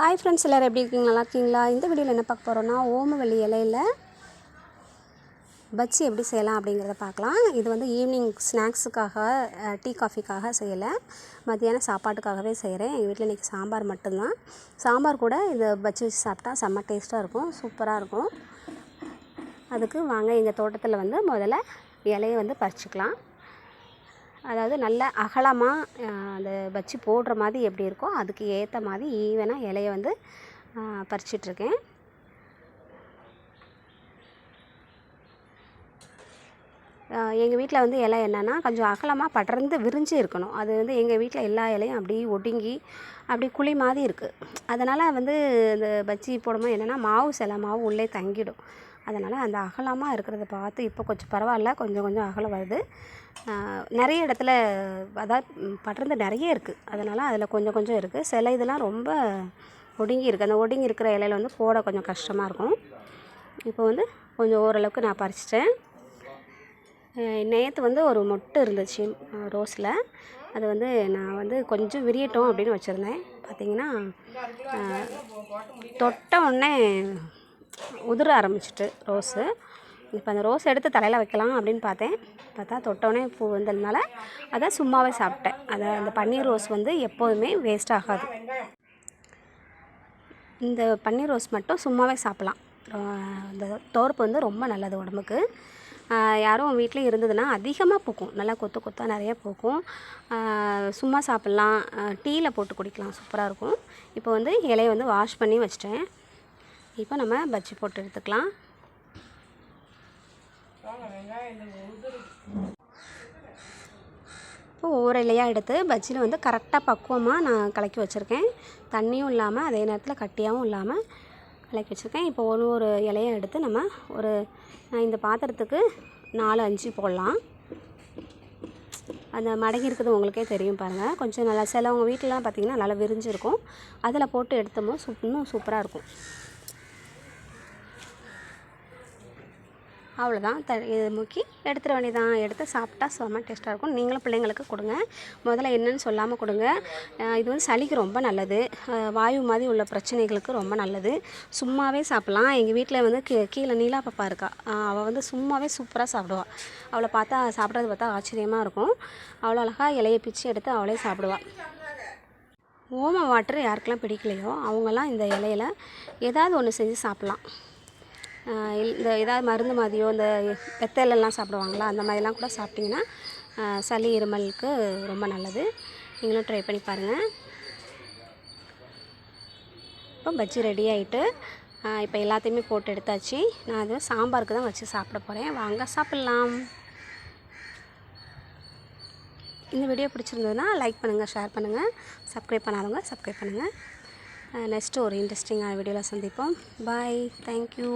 Hi friends எல்லோரும் எப்படி இருக்கீங்க? நல்லா இருக்கீங்களா? இந்த வீடியோவில் என்ன பார்க்க போகிறோன்னா ஓமவெளி இலையில் பஜ்ஜி எப்படி செய்யலாம் அப்படிங்கிறத பார்க்கலாம். இது வந்து ஈவினிங் ஸ்நாக்ஸுக்காக டீ காஃபிக்காக செய்யலை. மத்தியானம் சாப்பாட்டுக்காகவே செய்கிறேன் எங்கள் வீட்டில் இன்றைக்கி சாம்பார் மட்டும்தான். சாம்பார் கூட இந்த பஜ்ஜி வச்சு சாப்பிட்டா செம்ம டேஸ்ட்டாக இருக்கும். சூப்பராக இருக்கும். அதுக்கு வாங்க எங்கள் தோட்டத்தில் வந்து முதல்ல இலையை வந்து பறிச்சுக்கலாம். அதாவது நல்ல அகலமாக அந்த பஜ்ஜி போடுற மாதிரி எப்படி இருக்கோ அதுக்கு ஏற்ற மாதிரி ஈவனாக இலையை வந்து பறிச்சிட்ருக்கேன். எங்கள் வீட்டில் வந்து இலை என்னென்னா கொஞ்சம் அகலமாக படர்ந்து விரிஞ்சு இருக்கணும். அது வந்து எங்கள் வீட்டில் எல்லா இலையும் அப்படியே ஒடுங்கி அப்படி குழி மாதிரி இருக்குது அதனால் வந்து இந்த பஜ்ஜி போடும்போது என்னென்னா மாவு சில மாவு உள்ளே தங்கிடும். அதனால் அந்த அகலமாக இருக்கிறத பார்த்து இப்போ கொஞ்சம் பரவாயில்ல கொஞ்சம் கொஞ்சம் அகலம் வருது. நிறைய இடத்துல அதாவது படர்ந்து நிறைய இருக்குது அதனால் அதில் கொஞ்சம் கொஞ்சம் இருக்குது சில இதெல்லாம் ரொம்ப ஒடுங்கி இருக்குது அந்த ஒடுங்கி இருக்கிற இலையில வந்து போட கொஞ்சம் கஷ்டமாக இருக்கும். இப்போ வந்து கொஞ்சம் ஓரளவுக்கு நான் பறிச்சிட்டேன். நேற்று வந்து ஒரு மொட்டு இருந்துச்சு ரோஸில். அது வந்து நான் வந்து கொஞ்சம் விரியட்டும் அப்படின்னு வச்சுருந்தேன். பார்த்திங்கன்னா தொட்ட உடனே உதிர ஆரம்பிச்சிட்டு ரோஸு. இப்போ அந்த ரோஸ் எடுத்து தலையில் வைக்கலாம் அப்படின்னு பார்த்தேன். பார்த்தா தொட்டோடனே பூ வந்ததுனால அதை சும்மாவே சாப்பிட்டேன். அதை அந்த பன்னீர் ரோஸ் வந்து எப்போதுமே வேஸ்ட் ஆகாது. இந்த பன்னீர் ரோஸ் மட்டும் சும்மாவே சாப்பிட்லாம். இந்த தோர்ப்பு வந்து ரொம்ப நல்லது உடம்புக்கு. யாரும் வீட்டிலையும் இருந்ததுன்னா அதிகமாக பூக்கும். நல்லா கொத்து கொத்தாக நிறைய பூக்கும். சும்மா சாப்பிட்லாம். டீயில் போட்டு குடிக்கலாம். சூப்பராக இருக்கும். இப்போ வந்து இலையை வந்து வாஷ் பண்ணி வச்சிட்டேன். இப்போ நம்ம பஜ்ஜி போட்டு எடுத்துக்கலாம். இப்போ ஒவ்வொரு இலையாக எடுத்து பஜ்ஜியில் வந்து கரெக்டாக பக்குவமாக நான் கலக்கி வச்சுருக்கேன். தண்ணியும் இல்லாமல் அதே நேரத்தில் கட்டியாகவும் இல்லாமல் கலக்கி வச்சுருக்கேன். இப்போ ஒரு ஒரு இலையை எடுத்து நம்ம ஒரு இந்த பாத்திரத்துக்கு நாலு அஞ்சு போடலாம். அந்த மடங்கி இருக்கிறது உங்களுக்கே தெரியும் பாருங்கள் கொஞ்சம் நல்லா சிலவங்க வீட்டிலலாம் பார்த்திங்கன்னா நல்லா விரிஞ்சிருக்கும். அதில் போட்டு எடுத்தோமோ சூப் இன்னும் சூப்பராக இருக்கும். அவ்வளோதான். த இது முக்கி எடுத்துட வேண்டியதான் எடுத்து சாப்பிட்டா செம்ம டேஸ்ட்டாக இருக்கும். நீங்களும் பிள்ளைங்களுக்கு கொடுங்க. முதல்ல என்னன்னு சொல்லாமல் கொடுங்க. இது வந்து சளிக்கு ரொம்ப நல்லது. வாயு மாதிரி உள்ள பிரச்சனைகளுக்கு ரொம்ப நல்லது. சும்மாவே சாப்பிட்லாம். எங்கள் வீட்டில் வந்து கீ கீழே நீலா பாப்பா இருக்கா. அவள் வந்து சும்மாவே சூப்பராக சாப்பிடுவாள் அவளை பார்த்தா சாப்பிட்றது பார்த்தா ஆச்சரியமாக இருக்கும். அவ்வளோ அழகாக இலையை பிச்சு எடுத்து அவளே சாப்பிடுவாள் ஓம வாட்டர் யாருக்கெல்லாம் பிடிக்கலையோ அவங்கெல்லாம் இந்த இலையில ஏதாவது ஒன்று செஞ்சு சாப்பிட்லாம். இந்த ஏதாவது மருந்து மாதிரியோ இந்த வெத்தலெல்லாம் சாப்பிடுவாங்களா அந்த மாதிரிலாம் கூட சாப்பிட்டிங்கன்னா சளி இருமலுக்கு ரொம்ப நல்லது. நீங்களும் ட்ரை பண்ணி பாருங்கள் இப்போ பஜ்ஜி ரெடி ஆகிட்டு இப்போ எல்லாத்தையுமே போட்டு எடுத்தாச்சு. நான் அது சாம்பாருக்கு தான் வச்சு சாப்பிட போகிறேன் வாங்க சாப்பிட்லாம். இந்த வீடியோ பிடிச்சிருந்ததுன்னா லைக் பண்ணுங்கள் ஷேர் பண்ணுங்கள் சப்ஸ்கிரைப் பண்ணாதவங்க சப்ஸ்கிரைப் பண்ணுங்கள் நெக்ஸ்ட்டு ஒரு இன்ட்ரெஸ்டிங்கான வீடியோவில் சந்திப்போம். Bye thank you